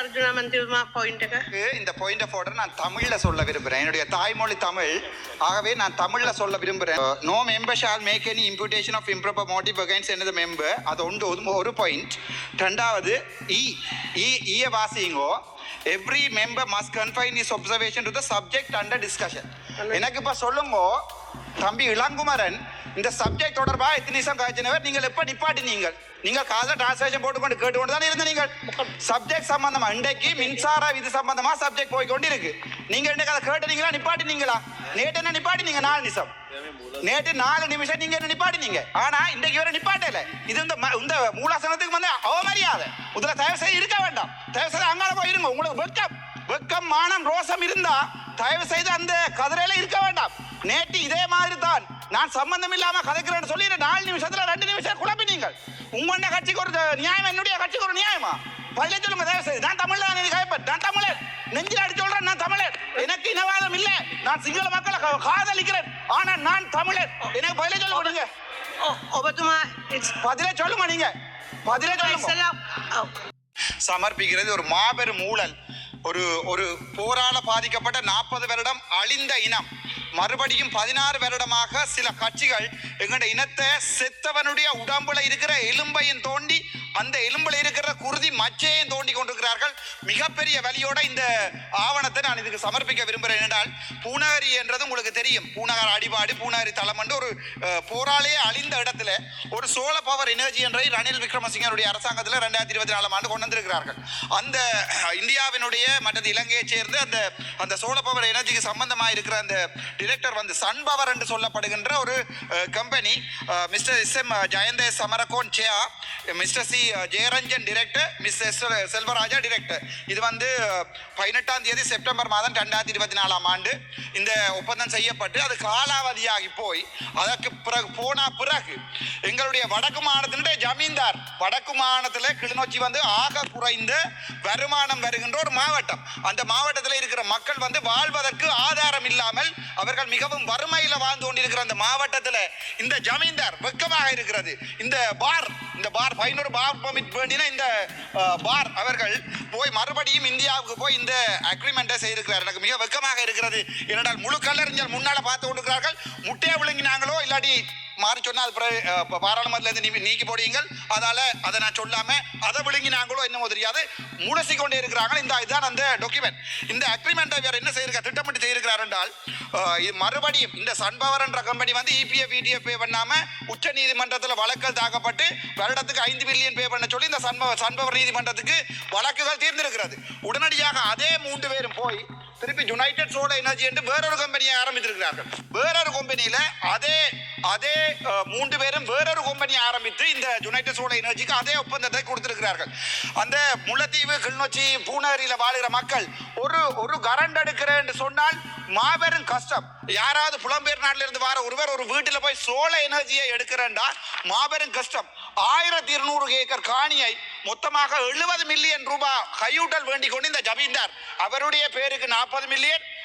அர்ஜுனா மந்திரமா பாயிண்ட்டுக்கு இந்த point of order நான் தமிழ்ல சொல்ல விரும்புறேன். என்னுடைய தாய்மொழி தமிழ். ஆகவே நான் தமிழ்ல சொல்ல விரும்புறேன். No member shall make any imputation of improper motive against எனது மெம்பர் அது ஒன்று ஒரு பாயிண்ட் ரெண்டாவது e, e, e இ இய வாசிங்கோ. Every member must confine his observation to the subject under discussion எனக்கு இப்போ சொல்லுங்க. தம்பி இளங்குமரன் இந்த சப்ஜெக்ட் தொடர்பாக எத்தனை நிமிஷம் காய்ச்சினவர் நீங்கள் எப்போ நிப்பாட்டினீங்கள் நீங்கள் காசை டிரான்ஸ்லேஷன் போட்டுக்கொண்டு கேட்டுக்கொண்டு தானே இருந்த நீங்கள் சப்ஜெக்ட் சம்பந்தமா? இன்றைக்கு மின்சார விதி சம்பந்தமா சப்ஜெக்ட் போய் கொண்டு இருக்கு. நீங்க இன்னைக்கு அதை கேட்டுனீங்களா? நிப்பாட்டினீங்களா? நேற்று என்ன நிப்பாட்டினீங்க? நாலு நிமிஷம். நேற்று நாலு நிமிஷம் நீங்க என்ன நிப்பாட்டினீங்க? ஆனா இன்றைக்கு வரை நிப்பாட்டல. இது இந்த இந்த மூலாசனத்துக்கு வந்து அவமரியாதை. முதல்ல தயவு செய்து இருக்க வேண்டாம். தயவு செய்து அங்கால போய் இருங்க. உங்களுக்கு வெட்கம் வெட்கம் மானம் ரோசம் இருந்தா தயவு செய்து அந்த கதிரையில இருக்க வேண்டாம். நேற்று இதே மாதிரி தான் நான் சம்பந்தம் இல்லாம கதைக்கிறேன்னு சொல்லி நாலு நிமிஷத்துல ரெண்டு நிமிஷம் குழப்பினீங்க உங்களுடைய கட்சிக்கு ஒரு நியாயம் என்னுடைய கட்சிக்கு ஒரு நியாயமா? பள்ளி சொல்லுங்க தயவு செய்து. நான் தமிழ் தான் கைப்பற்ற நான் தமிழர் நெஞ்சில் அடிச்சு சொல்றேன் நான் தமிழர் எனக்கு இனவாதம் இல்லை. நான் சிங்கள மக்களை காதலிக்கிறேன். ஆனா நான் தமிழர் எனக்கு பதிலே சொல்ல கொடுங்க பதிலே சொல்லுங்க நீங்க. பதிலே சொல்லுங்க. சமர்ப்பிக்கிறது ஒரு மாபெரும் ஊழல். ஒரு ஒரு போரால பாதிக்கப்பட்ட நாற்பது வருடம் அழிந்த இனம். மறுபடியும் பதினாறு வருடமாக சில கட்சிகள் எங்கட இனத்தை செத்தவனுடைய உடம்புல இருக்கிற எலும்பையும் தோண்டி அந்த எலும்புல இருக்கிற குருதி மச்சையும் தோண்டி கொண்டிருக்கிறார்கள். மிகப்பெரிய வழியோட இந்த ஆவணத்தை நான் இதுக்கு சமர்ப்பிக்க விரும்புகிறேன் என்றால் பூனகரி என்றது உங்களுக்கு தெரியும். பூநகர் அடிபாடு பூனகரி தளம் என்று ஒரு அஹ், போராலேயே அழிந்த இடத்துல ஒரு சோழ பவர் எனர்ஜி என்றை ரணில் விக்ரமசிங்கனுடைய அரசாங்கத்தில் ரெண்டாயிரத்தி இருபத்தி நாலாம் ஆண்டு கொண்டு வந்திருக்கிறார்கள். அந்த இந்தியாவினுடைய மற்றது இலங்கையைச் சேர்ந்து அந்த அந்த சோழ பவர் எனர்ஜிக்கு சம்பந்தமாக இருக்கிற அந்த டிரெக்டர் வந்து சன் பவர் என்று சொல்லப்படுகின்ற ஒரு company Mister S M Jayantha Samarakoon chair Mister C Jayaranjan director Miss S Selvaraja director இது வந்து பதினெட்டாம் தேதி செப்டம்பர் மாதம் ரெண்டாயிரத்தி இருபத்தி நாலாம் ஆண்டு இந்த ஒப்பந்தம் செய்யப்பட்டு அது காலாவதியாகி போய் அதற்கு பிறகு போன பிறகு எங்களுடைய வடக்கு மாநிலத்தினுடைய ஜமீன்தார் வடக்கு மாநிலத்தில் கிளிநொச்சி வந்து ஆக குறைந்த வருமானம் வருகின்ற ஒரு மாவட்டம். அந்த மாவட்டத்தில் இருக்கிற மக்கள் வந்து வாழ்வதற்கு ஆதாரம் இல்லாமல் அவர்கள் மிகவும் வறுமையில் வாழ்ந்து கொண்டிருக்கிற அந்த மாவட்டத்தில் இந்த ஜமீன்தார் வெக்கமாக இருக்கிறது. இந்த பார் இந்த பார் பதினோரு பார் பர்மிட் வேண்டின இந்த பார் அவர்கள் போய் மறுபடியும் இந்தியாவுக்கு போய் இந்த அக்ரிமெண்ட்டை செய்திருக்கிறார். எனக்கு மிக வெக்கமாக இருக்கிறது. ஏனென்றால் முழு கல்லறிஞர் முன்னால் பார்த்து கொண்டிருக்கிறார்கள். முட்டையை விழுங்கினாங்களோ இல்லாட்டி மாறி சொன்னால் அது பிறகு, நீ நீக்கி போடுவீங்கள். அதால் அதை நான் சொல்லாமல் அதை விழுங்கினாங்களோ என்னமோ தெரியாது. முடசி கொண்டே இருக்கிறாங்க இந்த இதுதான் அந்த டாக்குமெண்ட் இந்த அக்ரிமெண்ட்டை வேறு என்ன செய்யிருக்கா திட்டமிட்டு செய்திருக்கிறார் என்றால் இது மறுபடியும் இந்த சன்பவர் என்ற கம்பெனி வந்து இபிஎஃப் இடிஎஃப் பே பண்ணாம உச்ச நீதிமன்றத்தில் வழக்குகள் தாக்கப்பட்டு வருடத்துக்கு ஐந்து பில்லியன் பே பண்ண சொல்லி இந்த சன்பவர் சன்பவர் நீதிமன்றத்துக்கு வழக்குகள் தீர்ந்திருக்கிறது. உடனடியாக அதே மூன்று பேரும் போய் திருப்பி யுனைடெட் சோலர் எனர்ஜி என்று வேறொரு கம்பெனியை ஆரம்பித்திருக்கிறார்கள். வேறொரு கம்பெனியில அதே அதே மூன்று பேரும் வேறொரு கம்பெனியை ஆரம்பித்து இந்த யுனைடெட் சோலா எனர்ஜிக்கு அதே ஒப்பந்தத்தை கொடுத்திருக்கிறார்கள். அந்த முல்லைத்தீவு கிளிநொச்சி பூனகரியில வாழ்கிற மக்கள் ஒரு ஒரு கரண்ட் எடுக்கிறேன் என்று சொன்னால் மாபெரும் கஷ்டம். யாராவது புலம்பெயர் நாட்டிலிருந்து வர ஒருவர் ஒரு வீட்டில் போய் சோழ எனர்ஜியை எடுக்கிறேன்டா மாபெரும் கஷ்டம். ஆயிரத்தி இருநூறு ஏக்கர் காணியை மொத்தமாக எழுபது மில்லியன் ரூபாய் கையூட்டல் வேண்டிக் கொண்டு இந்த ஜமீன்தார். அவருடைய பேருக்கு நாற்பது மில்லியன்.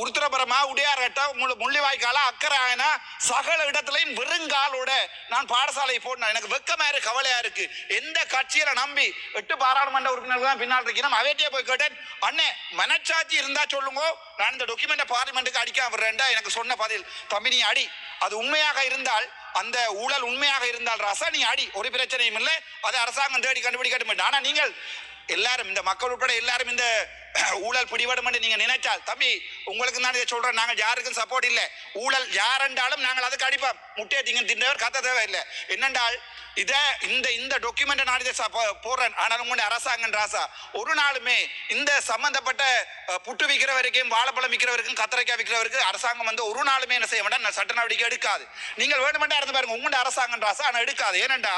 உருத்திரபுரமா உடையார்கட்டா முள்ளிவாய்க்காலா அக்கராயனா சகல இடத்துலையும் வெறுங்காலோட நான் பாடசாலை போடணும் எனக்கு வெக்கமா இருக்கு கவலையா இருக்கு. எந்த கட்சியில நம்பி எட்டு பாராளுமன்ற உறுப்பினர்கள் தான் பின்னால் இருக்கணும் அவையிட்டே போய் கேட்டேன் அண்ணே மனச்சாட்சி இருந்தா சொல்லுங்க. நான் இந்த டாக்குமெண்ட்டை பார்லிமெண்ட்டுக்கு அடிக்க விடுறேன்டா எனக்கு சொன்ன பதில். தம்பி அடி. அது உண்மையாக இருந்தால் அந்த ஊழல் உண்மையாக இருந்தால் ரச நீ அடி. ஒரு பிரச்சனையும் இல்லை. அதை அரசாங்கம் தேடி கண்டுபிடிக்கட்டும் ஆனா நீங்கள் எல்லாரும் இந்த மக்கள் உட்பட எல்லாரும் இந்த ஊழல் பிடிபடும் என்று நீங்க நினைச்சால் தம்பி உங்களுக்கு தான் இதை சொல்றேன். நாங்கள் யாருக்கும் சப்போர்ட் இல்லை. ஊழல் யாரென்றாலும் நாங்கள் அதுக்கு அடிப்போம். முட்டையை திங்க தின்றவர் கத்த தேவை இல்லை என்னென்றால் இத இந்த இந்த டாக்குமெண்ட் நான் இதை போ- போடுறேன். ஆனால் உங்களுடைய அரசாங்கம் ராசா ஒரு நாளுமே இந்த சம்பந்தப்பட்ட புட்டு விற்கிறவருக்கும் வாழைப்பழம் விற்கிறவருக்கும் கத்திரிக்காய் விற்கிறவருக்கு அரசாங்கம் வந்து ஒரு நாளுமே என்ன செய்ய வேண்டாம் சட்ட நடவடிக்கை எடுக்காது. நீங்கள் வேணுமெண்டா இருந்து பாருங்க உங்களுடைய அரசாங்கம் ராசா ஆனால் எடுக்காது. ஏனென்றா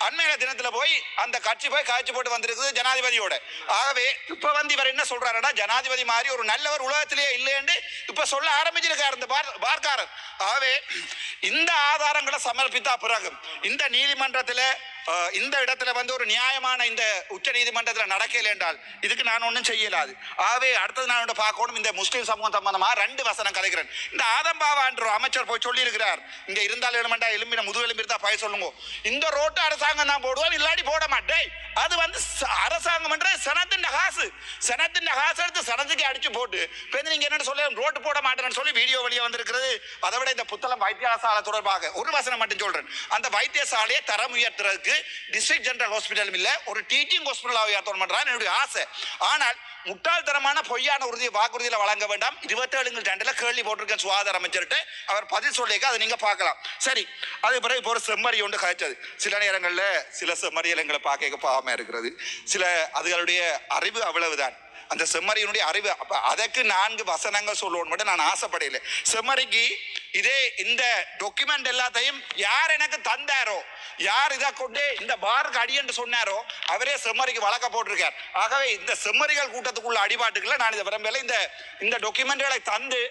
அண்மையில தினத்துல போய் அந்த கட்சி போய் காய்ச்சி போட்டு வந்திருக்குது ஜனாதிபதியோட. ஆகவே இப்ப வந்து இவர் என்ன சொல்றாருன்னா ஜனாதிபதி மாதிரி ஒரு நல்லவர் உலகத்திலேயே இல்லைன்னு இப்ப சொல்ல ஆரம்பிச்சிருக்காரு இந்த பார்க்காரர். ஆகவே இந்த ஆதாரங்களை சமர்ப்பித்தா பிறகு இந்த நீதிமன்றத்தில் இந்த இடத்துல வந்து ஒரு நியாயமான இந்த உச்ச நீதிமன்றத்தில் நடக்கல என்றால் இதுக்கு நான் ஒன்றும் செய்யலாது. ஆகவே அடுத்தது நான் ஒன்று பார்க்கணும். இந்த முஸ்லீம் சமூகம் சம்பந்தமாக ரெண்டு வசனம் கலைக்கிறேன். இந்த ஆதம்பாவான்ற அமைச்சர் போய் சொல்லியிருக்கிறார். இங்கே இருந்தால் எழுமண்டா எலும்பின முதுகு எலும்பி இருந்தா சொல்லுங்க. இந்த ரோட்டு அரசாங்கம் தான் போடுவோம் இல்லாட்டி போட மாட்டேன். அது வந்து அரசாங்கம் என்ற சனத்தின் காசு சனத்தின் காசு எடுத்து சனத்துக்கு அடிச்சு போட்டு இப்போ நீங்க என்ன சொல்ல ரோட்டு போட மாட்டேன்னு சொல்லி வீடியோ வெளியே வந்திருக்கிறது. அதை விட இந்த புத்தளம் வைத்தியசாலை தொடர்பாக ஒரு வசனம் மட்டும் சொல்றேன். அந்த வைத்தியசாலையை தரம் உயர்த்துறதுக்கு டிஸ்ட்ரிக்ட் ஜெனரல் ஹாஸ்பிட்டலும் இல்ல ஒரு டீச்சிங் ஹாஸ்பிட்டலாக உயர்த்தணும் பண்றான் என்னுடைய ஆசை. ஆனால் முட்டாள்தரமான பொய்யான உறுதியை வாக்குறுதியில வழங்க வேண்டாம். இருபத்தேழுங்க ரெண்டுல கேள்வி போட்டிருக்கேன் சுகாதார அமைச்சர்கிட்ட. அவர் பதில் சொல்லியிருக்க அதை நீங்க பார்க்கலாம். சரி அது பிறகு இப்போ ஒரு செம்மறி ஒன்று காய்ச்சது சில நேரங்களில் சில செம்மறியலங்களை பார்க்க பாவமா இருக்கிறது. சில அதுகளுடைய அறிவு அவ்வளவுதான். அந்த செம்மறியினுடைய அறிவு அப்ப அதற்கு நான்கு வசனங்கள் சொல்லுவோன்னு மட்டும் நான் ஆசைப்படையில செம்மறிக்கு இதே இந்த டாக்குமெண்ட் எல்லாத்தையும் யார் எனக்கு தந்தாரோ யார் இதை கொண்டு இந்த பாருக்கு அடியன்று சொன்னாரோ அவரே செம்மறிக்கு வழக்க போட்டிருக்கார். ஆகவே இந்த செம்மறிகள் கூட்டத்துக்குள்ள அடிபாட்டுக்குள்ள நான் இதை விரும்பல இந்த இந்த டாக்குமெண்ட்களை தந்து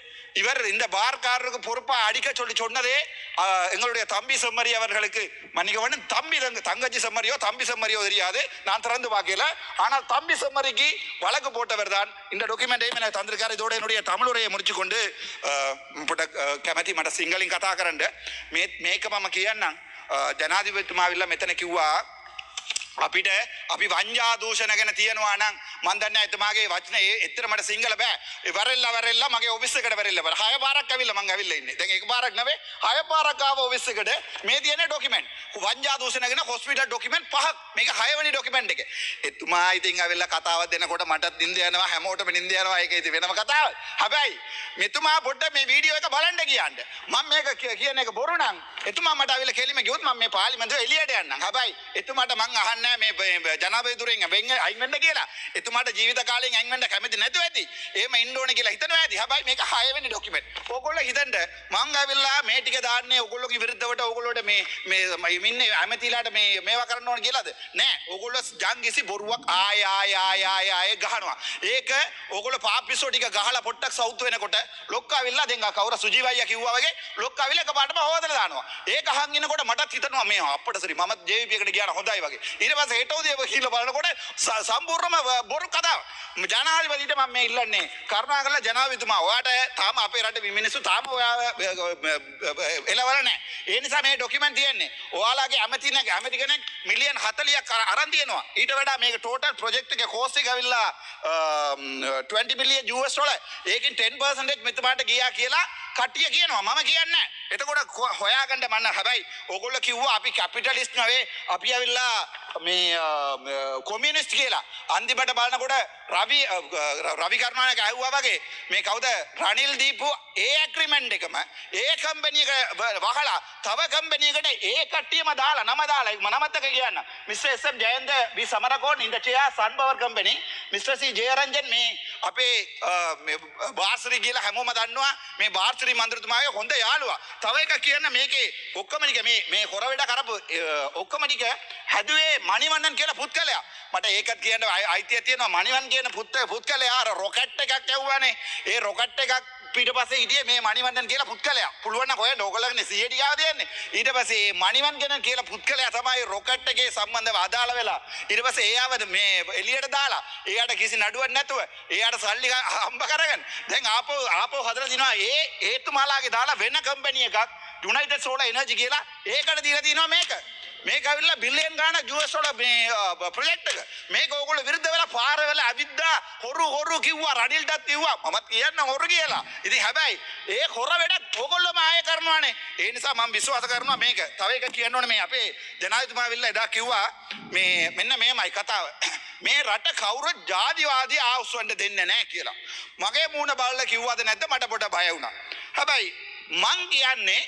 இவர் இந்த பார்க்காரருக்கு பொறுப்பா அடிக்க சொல்லி சொன்னதே எங்களுடைய தம்பி செம்மறி அவர்களுக்கு. மன்னிக்க தம்பி தங்கச்சி செம்மறியோ தம்பி செம்மறியோ தெரியாது. நான் திறந்து பார்க்கல. ஆனால் தம்பி செம்மறிக்கு வழக்கு போட்டவர் தான். இந்த டாக்குமெண்ட்டையும் எனக்கு தந்திருக்காரு. இதோட என்னுடைய தமிழ் உரையை முடிச்சு கொண்டு කැමැති මට සිංහලින් කතා කරන්න. මේ මේක මම කියන්නම්. ජනාධිපතිතුමාවිල්ල මෙතන කිව්වා අපිට අපි වංජා දූෂණ ගැන තියෙනවා නම් මන් දන්නේ එතුමාගේ වචන ඒ එච්චර මට සිංහල බෑ. ඒ වරෙල්ලා වරෙල්ලා මගේ ඔෆිස් එකට වැරෙල්ල වර හය පාරක් ඇවිල්ලා මං ඇවිල්ලා ඉන්නේ. දැන් එක පාරක් නෙවෙයි. හය පාරක් ආව ඔෆිස් එකට මේ තියෙන ඩොකියුමන්ට් වංජා දූෂණ ගැන හොස්පිටල් ඩොකියුමන්ට් පහක් මේක හයවෙනි ඩොකියුමන්ට් එක. එතුමා ඉතින් ඇවිල්ලා කතාවක් දෙනකොට මටත් නින්ද යනවා. හැමෝටම නින්ද යනවා. ඒක ඉතින් වෙනම කතාවක්. හැබැයි මෙතුමා පොඩ්ඩ මේ වීඩියෝ එක බලන්න කියන්න මම මේක කිය- කියන එක බොරු නම් එතුමා මට අවිල්ලා කෙලිම ගියොත් මම මේ පාර්ලිමේන්තුවේ එළියට යන්නම්. හැබැයි එතුමාට මං අහන්නේ නැහැ මේ මේ ජනාධිපතිතුරෙන් වෙන් අයින් වෙන්න කියලා. එතුමාට ජීවිත කාලයෙන් අයින් වෙන්න කැමති නැතුව ඇති. එහෙම ඉන්න ඕනේ කියලා හිතනවා ඇති. හැබැයි මේක 6 වෙනි ඩොකියුමන්ට් ඕගොල්ලෝ හිතන්න මං ඇවිල්ලා මේ ටික දාන්නේ ඕගොල්ලෝගේ විරුද්ධවට ඕගොල්ලෝට මේ මේ මේ ඉන්නේ ඇමතිලාට මේ මේවා කරන්න ඕන කියලාද? නෑ. ඕගොල්ලෝ ජංගිසි බොරුවක් ආය ආය ආය ආය ආය ගහනවා. ඒක ඕගොල්ලෝ පාපිස්සෝ ටික ගහලා පොට්ටක් සවුත් වෙනකොට ලොක්කා ඇවිල්ලා දැන් ආ කවුරු සුජීවයියා කිව්වා වගේ ලොක්කා ඇවිල්ලා එකපාරටම හොදලා දානවා. ඒක අහන් ඉනකොට මටත් හිතනවා මේ අප්පට සරි මම ජේවිපි එකට ගියා නම් හොඳයි වගේ. ඊට පස්සේ හෙටෝදී ඔබ කියලා බලනකොට ස- සම්පූර්ණම ව- බොරු කතාව. ජනාධිපතිට මම මේ ඉල්ලන්නේ කරුණාකරලා ජනාධිපතිතුමා ඔයාට තාම අපේ රටේ මිනිස්සු තාම ඔයාව එලවල නැහැ. ඒ නිසා මේ ඩොකියුමන්ට් තියෙන්නේ. ඔයාලගේ ඇමති නැග ඇමති කෙනෙක් මිලියන් 40ක් අර- අරන් තියෙනවා ඊට වඩා මේක ටෝටල් ප්‍රොජෙක්ට් එකේ කෝස්ට් එක ඇවිල්ලා අම්, 20 මිලියන් US ඩොලර් ඒකෙන් 10% මෙතනට ගියා කියලා කට්ටිය කියනවා. මම කියන්නේ නැහැ. එතකොට කො- හොයාගන්න මන්න හැබැයි ඔගොල්ලෝ කිව්වා අපි කැපිටලිස්ට් නෙවෙයි අපි ඇවිල්ලා මේ කොමියනිස්ට් කියලා. අන්තිමට බලනකොට රවි අ, අ, රවි කරුණානායක ඇහුවා වගේ මේ කවුද? රනිල් දීපු ඒ ඇග්‍රීමන්ට් එකම ඒ කම්පැනි එක ව- වහලා තව කම්පැනි එකට ඒ කට්ටියම දාලා නම දාලා මම නමත්තක කියන්න. Mister S M. Jayantha B Samarakoon in the chair Sunpower company Mister C Jayaranjan මේ අපේ අ, මේ බාස්රි කියලා හැමෝම දන්නවා. මේ බාස්රි මන්ත්‍රතුමාගේ හොඳ යාළුවා. තව එක කියන්න මේකේ ඔක්කොම ටික මේ මේ හොර වැඩ කරපු අ, ඔක්කොම ටික හැදුවේ මණිවන්නන් කියලා පුත්කලයා මට ඒකත් කියන්න අයි- අයිතිය තියෙනවා. මණිවන් කියන පුත්ත පුත්කලයා අර රොකට් එකක් ඇව්වානේ ඒ රොකට් එකක් ඊට පස්සේ හිටියේ මේ මණිවන්නන් කියලා පුත්කලයා පුළුවන් නම් හොයන්න ඕගොල්ලෝනේ සියඩි ගාව දෙන්නේ. ඊට පස්සේ මේ මණිවන් කියන කියලා පුත්කලයා තමයි රොකට් එකේ සම්බන්ධව අදාළ වෙලා. ඊට පස්සේ එයාව මේ එළියට දාලා. එයාට කිසි නඩුවක් නැතුව එයාට සල්ලි ග- හම්බ කරගෙන දැන් ආපහු ආපහු හදලා දිනවා ඒ ඒතුමාලාගේ දාලා වෙන කම්පැනි එකක් යුනයිටඩ් සෝලර් එනර්ජි කියලා ඒකට දීලා දිනවා මේක. මේක ඇවිල්ලා බිලියන් ගාණක් US වල මේ ප්‍රොජෙක්ට් එක. මේක ඕගොල්ලෝ විරුද්ධ වෙලා පාර වෙලා අවිද්දා හොරු හොරු කිව්වා රනිල්ටත් කිව්වා. මමත් කියන්න හොරු කියලා. ඉතින් හැබැයි ඒ හොර වැඩත් ඕගොල්ලෝම ආයෙ කරනවානේ. ඒ නිසා මම විශ්වාස කරනවා මේක. තව එක කියන්න ඕනේ මේ අපේ ජනාධිපතිතුමා ඇවිල්ලා එදා කිව්වා මේ මෙන්න මේමයි කතාව. මේ රට කවුරුත් ජාතිවාදී ආවුස්වන්න දෙන්නේ නැහැ කියලා. මගේ මූණ බලලා කිව්වද නැද්ද? මට පොඩ බය වුණා. හැබැයි මං කියන්නේ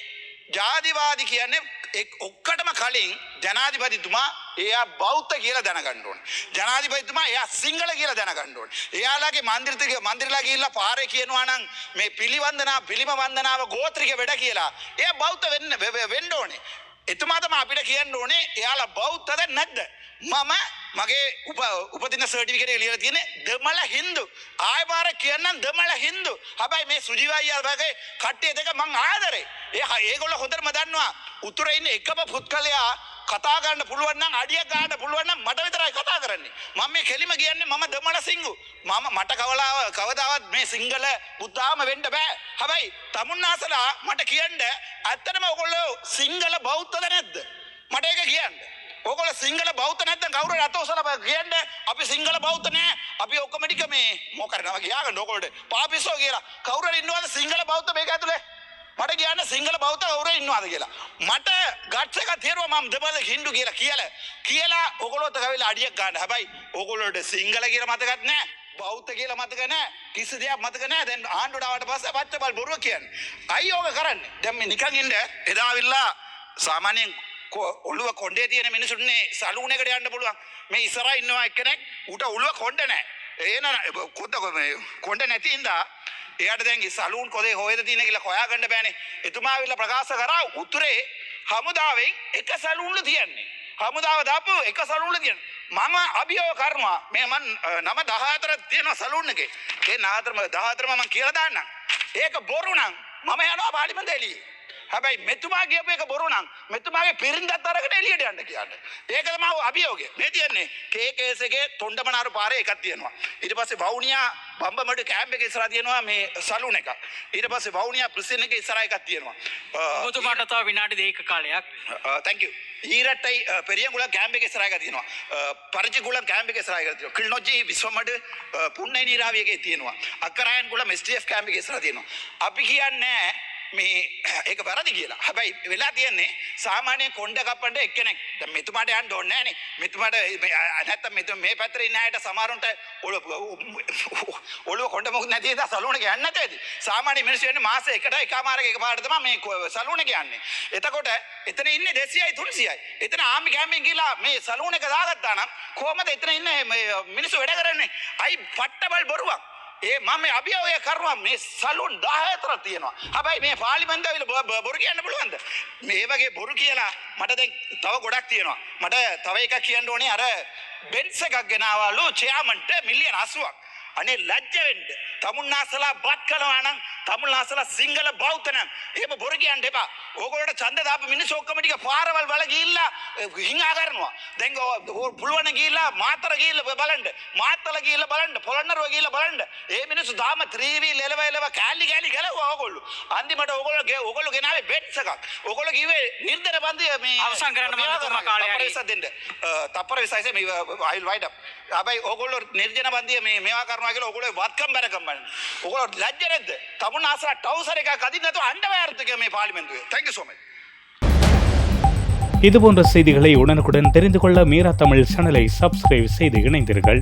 ජාතිවාදි කියන්නේ එක්- ඔක්කටම කලින් ජනාධිපතිතුමා එයා බෞද්ධ කියලා දැනගන්න ඕනේ. ජනාධිපතිතුමා එයා සිංහල කියලා දැනගන්න ඕනේ. එයාලගේ මන්දිරතික මන්දිරලා ගිහිල්ලා පාරේ කියනවා නම් මේ පිළිවන්දනා පිළිම වන්දනාව ගෝත්‍රික වැඩ කියලා. එයා බෞද්ධ වෙන්න වෙ- වෙ- වෙන්න ඕනේ. එතුමා තමයි අපිට කියන්න ඕනේ එයාලා බෞද්ධද නැද්ද? මම මගේ උප උපදින සර්ටිෆිකේට් එක ලියලා තියෙන්නේ දෙමළ හින්දු. ආයෙ පාර කියන්නම් දෙමළ හින්දු. හැබැයි මේ සුජිවයියා වගේ කට්ටිය දෙක මං ආදරේ. ඒ ඒගොල්ලෝ හොඳටම දන්නවා උතුරේ ඉන්න එකම පුත්කලයා කතා ගන්න පුළුවන් නම් අඩියක් ගන්න පුළුවන් නම් මට විතරයි කතා කරන්නේ. මම මේ කෙලිම කියන්නේ මම දෙමළ සිංහු. මම මට කවලාව කවදාවත් මේ සිංහල බුද්ධාම වෙන්න බෑ. හැබැයි තමුන්නාසලා මට කියන්න ඇත්තටම ඔයගොල්ලෝ සිංහල බෞද්ධද නැද්ද? මට ඒක කියන්න. ඔගොල සිංහල බෞද්ධ නැත්නම් කවුරු රට ඔසලා කියන්න. අපි සිංහල බෞද්ධ නෑ. අපි ඔක්කොම ටික මේ මොකරනවා කියාගන්න ඔයගොල්ලෝ පාපිස්සෝ කියලා. කවුරු හරි ඉන්නවද සිංහල බෞද්ධ මේක ඇතුලේ? මට කියන්න සිංහල බෞද්ධ කවුරු ඉන්නවද කියලා. මට ගට්ස් එකක් තියෙනවා මම දෙබල හින්දු කියලා කියලා. කියලා ඔයගොල්ලෝත් ගවිලා අඩියක් ගන්න. හැබැයි ඔයගොල්ලෝට සිංහල කියලා මතකත් නෑ. බෞද්ධ කියලා මතක නෑ. කිසි දෙයක් මතක නෑ. දැන් ආණ්ඩුවට ආවට පස්සේ පච්චබල් බොරුව කියන්නේ. අයි ඕක කරන්නේ. දැන් මේ නිකන් ඉන්න එදා විල්ලා සාමාන්‍යයෙන් කො- ඔළුව කොණ්ඩේ තියෙන මිනිසුන්නේ සලූනකට යන්න පුළුවන් මේ ඉස්සරහ ඉන්නවා එක්කෙනෙක් ඌට ඔළුව කොණ්ඩ නැහැ ඒන කොද්ද කොණ්ඩ නැති හින්දා එයාට දැන් සලූන් කොදේ හොයද තියෙන කියලා හොයාගන්න බෑනේ එතුමා ඇවිල්ලා ප්‍රකාශ කරා උතුරේ හමුදාවෙන් එක සලූන්ලු තියන්නේ හමුදාව දාපු එක සලූන්ලු තියන්නේ මම අභියෝග කරනවා මේ මන් අ, නම 14 තියෙනවා සලූන් එකේ ඒ නාතරම 14ම මම කියලා දාන්නම් ඒක බොරු නම් මම යනවා පාර්ලිමේන්ත එළියේ හැබැයි මෙතුමා කියපු එක බොරු නම් මෙතුමාගේ පිරින්දත් අරගෙන එළියට යන්න කියන්නේ. ඒක තමයි අභියෝගය. මේ තියන්නේ කේකේස් එකේ තොණ්ඩමනාරු පාරේ එකක් තියෙනවා. ඊට පස්සේ වවුනියා බම්බමඩ කැම්ප් එකේ ඉස්සරහා තියෙනවා මේ සලූන් එකක්. ඊට පස්සේ වවුනියා ප්‍රිසන් එකේ ඉස්සරහා එකක් තියෙනවා. ඔබතුමාට තව විනාඩි දෙක කාලයක් කෑම්ප එක ස්රාග තියෙනවා පරජිගුල කෑම්ප එක ස්රාග තිය කිල්නොජී විස්වමට පුන්න නිරාවියගේ තියෙනවා අකරයන් ගුල මෙස්ටF කෑම්ප එක ස්ර තියෙනවා අපි කියන්නේ මේ ඒක වැරදි කියලා. හැබැයි වෙලා තියෙන්නේ සාමානය කොන්ඩ කපට එක්කනෙක්. දැන් මෙතුමාට යන්න ඕනේ නෑනේ මෙතුමාට මේ- නැත්තම් මෙතු මේ පැත්තේ ඉන්න අයට සමහරුන්ට ඔළුව ඔළුව කොණ්ඩ මොකද නැති නිසා සලූන් එක යන්නේ නැතේද සාමාන්‍ය මිනිස්සු යන්නේ මාස එකට එකමාරක එකපාරට තමයි මේ කො- සලූන් එක යන්නේ එතකොට එතන ඉන්නේ 200යි 300යි එතන ආමි කැම්පෙන් ගිහලා මේ සලූන් එක දාගත්තා නම් කොහමද එතන ඉන්නේ මේ මිනිස්සු වැඩ කරන්නේ? අයි පට්ටබල් බොරුවක්. ඒ මම මේ අභියෝගය කරනවා මේ සලුන් 10 අතර තියෙනවා. හැබැයි මේ පාර්ලිමේන්තුව ඇවිල්ලා බො- බො- බොරු කියන්න පුළුවන්ද? මේ වගේ බොරු කියලා මට දැන් තව ගොඩක් තියෙනවා. මට තව එකක් කියන්න ඕනේ අර බෙන්ස් එකක් ගෙනාවලු චෙයාමන්ට මිලියන 80ක්. අනේ ලැජ්ජ වෙන්න. තමුන්නාසලා බත් කනවා නම් තමුන්නාසලා සිංහල බෞද්ධ නම් එහෙම බොරු කියන්න එපා. ඕගොල්ලෝට ඡන්ද දාපු මිනිස්සු ඔක්කොම ටික පාරවල් වල ගිහිල්ලා හිඟා කරනවා. දැන් පුළුවන් ගිහිල්ලා මාතර ගිහිල්ලා බලන්න. මාත්තල ගිහිල්ලා බලන්න. පොළොන්නරුව ගිහිල්ලා බලන්න. ඒ මිනිස්සු දාම ත්‍රිවි ලෙලව එලව කෑලි කෑලි ගැලුවා ඕගොල්ලෝ. අන්තිමට ඕගොල්ලෝ ඕගොල්ලෝ ගෙනාවේ බෙට්ස් එකක්. ඕගොල්ලෝ කිව්වේ නිර්දන බන්දිය මේ අවසන් කරන්න මම. කාලය තප්පර හරි. තප්පර 26 මේ අයිල් වයිඩ් අප්. හැබැයි ඕගොල්ලෝ නිර්ජන බන්දිය මේ මේවා කරනවා කියලා ඕගොල්ලෝ වත්කම් බැරකම් බලන්න. ඕගොල්ලෝ ලැජ්ජ නැද්ද? තමුන් ආසලා ටවුසර් එකක් අදින්න නැතුව අන්ඩර්වයර් එකක් මේ පාර්ලිමේන්තුවේ. thank you so much. இதுபோன்ற செய்திகளை உடனுக்குடன் தெரிந்து கொள்ள மீரா தமிழ் சேனலை சப்ஸ்கிரைப் செய்து இணைந்தீர்கள்